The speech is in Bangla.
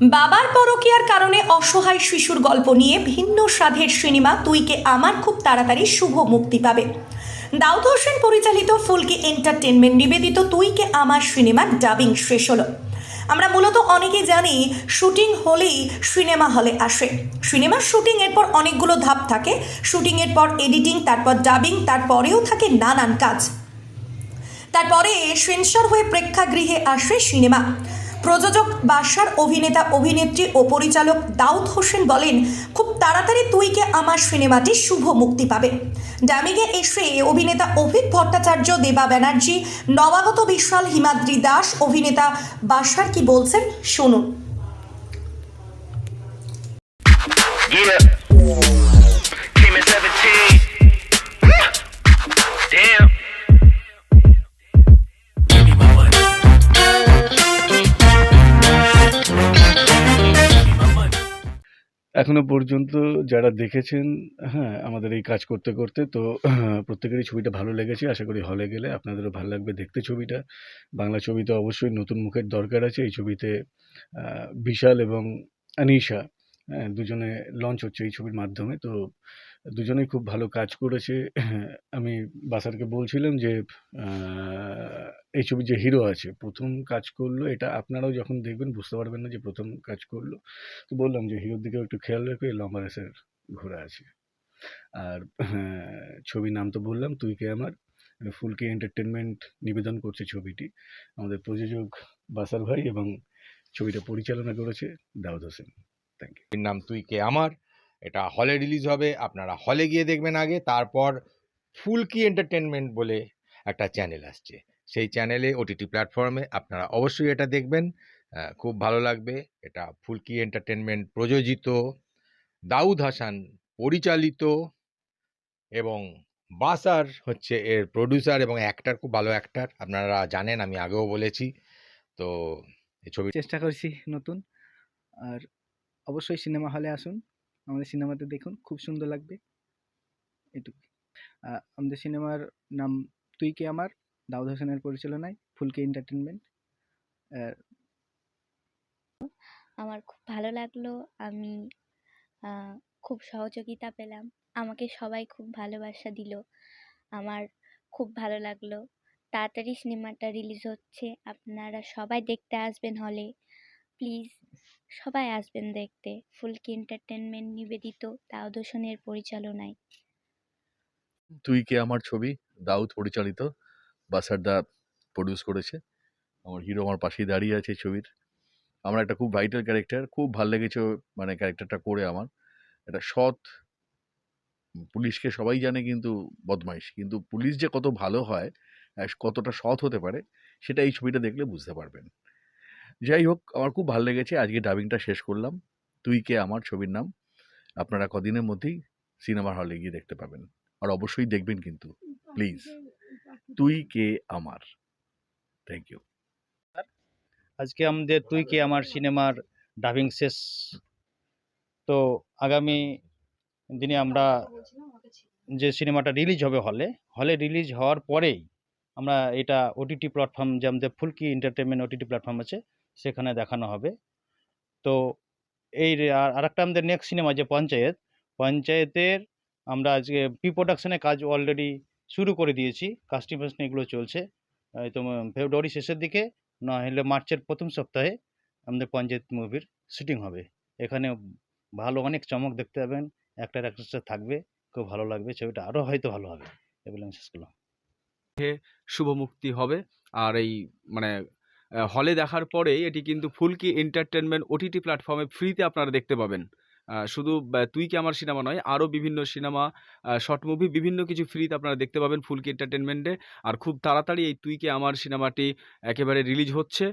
বাবার পরকিয়ার কারণে অসহায় শিশুর গল্প নিয়ে ভিন্ন স্বাদের সিনেমা তুইকে আমার খুব তাড়াতাড়ি শুভ মুক্তি পাবে। দাউদ হোসেন পরিচালিত ফুলকি এন্টারটেনমেন্ট নিবেদিত তুইকে আমার সিনেমার ডাবিং শেষ হলো। আমরা মূলত অনেকে জানি, শুটিং হলেই সিনেমা হলে আসে। সিনেমার শুটিং এরপর অনেকগুলো ধাপ থাকে। শুটিংয়ের পর এডিটিং, তারপর ডাবিং, তারপরেও থাকে নানান কাজ। তারপরে সেন্সর হয়ে প্রেক্ষাগৃহে আসে সিনেমা। প্রযোজক, বাসার অভিনেতা, অভিনেত্রী ও পরিচালক দাউদ হোসেন বলেন, খুব তাড়াতাড়ি তুইকে আমার সিনেমাটি শুভ মুক্তি পাবে। ড্যামিগে এসে অভিনেতা অভিক ভট্টাচার্য, দেবা ব্যানার্জি, নবাগত বিশাল হিমাদ্রি দাস, অভিনেতা বাসার কি বলছেন, শুনুন। এখনও পর্যন্ত যারা দেখেছেন হ্যাঁ আমাদের এই কাজ করতে করতে, তো প্রত্যেকেরই ছবিটা ভালো লেগেছে। আশা করি হলে গেলে আপনাদেরও ভালো লাগবে দেখতে ছবিটা। বাংলা ছবিতে অবশ্যই নতুন মুখের দরকার আছে। এই ছবিতে বিশাল এবং আনিশা হ্যাঁ দুজনে লঞ্চ হচ্ছে এই ছবির মাধ্যমে। তো দুজনেই খুব ভালো কাজ করেছে। আমি বাসারকে বলছিলাম যে এই ছবির যে হিরো আছে প্রথম কাজ করল এটা আপনারাও যখন দেখবেন বুঝতে পারবেন না যে প্রথম কাজ করল তো বললাম যে হিরোর দিকেও একটু খেয়াল রাখো এই লম্বা রেসের ঘোরা আছে। আর হ্যাঁ, ছবির নাম তো বললাম তুই কে আমার? ফুলকি এন্টারটেনমেন্ট নিবেদন করছে ছবিটি। আমাদের প্রযোজক বাসার ভাই এবং ছবিটা পরিচালনা করেছে দাউদ হোসেন। Thank you. নাম তুই কে আমার? এটা হলে রিলিজ হবে, আপনারা হলে গিয়ে দেখবেন আগে, তারপর ফুলকি এন্টারটেনমেন্ট বলে একটা চ্যানেল আসছে। সেই চ্যানেলে ওটিটি প্ল্যাটফর্মে আপনারা অবশ্যই এটা দেখবেন। খুব ভালো লাগবে। এটা ফুলকি এন্টারটেনমেন্ট প্রযোজিত, দাউদ হাসান পরিচালিত এবং বাসার হচ্ছে এর প্রডিউসার এবং অ্যাক্টার খুব ভালো অ্যাক্টার আপনারা জানেন, আমি আগেও বলেছি। তো এই ছবি চেষ্টা করছি নতুন। আর অবশ্যই সিনেমা হলে আসুন। আমাদের সিনেমাতে দেখুন, খুব সুন্দর লাগবে। এটুকু আমাদের সিনেমার নাম তুই কে আমার? দাউদ হোসেনের পরিচালনায়, ফুলকে এন্টারটেনমেন্ট আমার খুব ভালো লাগল, আমি খুব সহযোগিতা পেলাম। আমাকে সবাই খুব ভালোবাসা দিল। আমার খুব ভালো লাগল। তাড়াতাড়ি সিনেমাটা রিলিজ হচ্ছে, আপনারা সবাই দেখতে আসবেন হলে। প্লিজ সবাই আসবেন দেখতে। ফুলকি এন্টারটেনমেন্ট নিবেদিত দাউদ পরিচালনায়। তুই কে আমার ছবি? দাউদ পরিচালিত, বাসারদা প্রডিউস করেছে। আমার হিরো আমার পাশেই দাঁড়িয়ে আছে ছবির। আমার একটা খুব ভাইটাল ক্যারেক্টার খুব ভালো লেগেছে মানে ক্যারেক্টারটা করে আমার। এটা সৎ পুলিশকে সবাই জানে কিন্তু বদমাইশ। কিন্তু পুলিশ যে কত ভালো হয় কতটা সৎ হতে পারে, সেটা এই ছবিটা দেখলে বুঝতে পারবেন। যাই হোক, আমার খুব ভালো লেগেছে। আজকে ডাবিংটা শেষ করলাম। তুই কে আমার ছবির নাম? আপনারা কদিনের মধ্যেই সিনেমা হলে গিয়ে দেখতে পাবেন। আর অবশ্যই দেখবেন কিন্তু। প্লিজ তুই কে আমার? থ্যাংক ইউ আজকে আমাদের তুই কে আমার সিনেমার ডাবিং শেষ। তো আগামী দিনে আমরা যে সিনেমাটা রিলিজ হবে হলে হলে রিলিজ হওয়ার পরেই আমরা এটা ওটিটি প্ল্যাটফর্ম যে আমাদের ফুলকি এন্টারটেনমেন্ট ওটিটি প্ল্যাটফর্ম আছে সেখানে দেখানো হবে। তো এই আর একটা আমাদের নেক্সট সিনেমা যে পঞ্চায়েত, পঞ্চায়েতের আমরা আজকে প্রি প্রোডাকশনের কাজ অলরেডি শুরু করে দিয়েছি। কাস্টিং ফাস্টিং এগুলো চলছে। এই তো ফেব্রুয়ারি শেষের দিকে, না হলে মার্চের প্রথম সপ্তাহে আমাদের পঞ্চায়েত মুভির শুটিং হবে। এখানে ভালো অনেক চমক দেখতে পাবেন। অ্যাক্টার অ্যাক্ট্রেসরা থাকবে, খুব ভালো লাগবে। ছবিটা আরও হয়তো ভালো হবে। এই বলে আমি শেষ করলাম। শুভ মুক্তি হবে। আর এই মানে হলে দেখার পরে এটি কিন্তু ফুলকি এন্টারটেনমেন্ট ওটিটি প্ল্যাটফর্মে ফ্রিতে আপনারা দেখতে পাবেন। শুধু তুই কি আমার সিনেমা নয়, আরও বিভিন্ন সিনেমা শর্ট মুভি, বিভিন্ন কিছু ফ্রিতে আপনারা দেখতে পাবেন ফুলকি এন্টারটেনমেন্টে আর খুব তাড়াতাড়ি এই তুই কি আমার সিনেমাটি একেবারে রিলিজ হচ্ছে।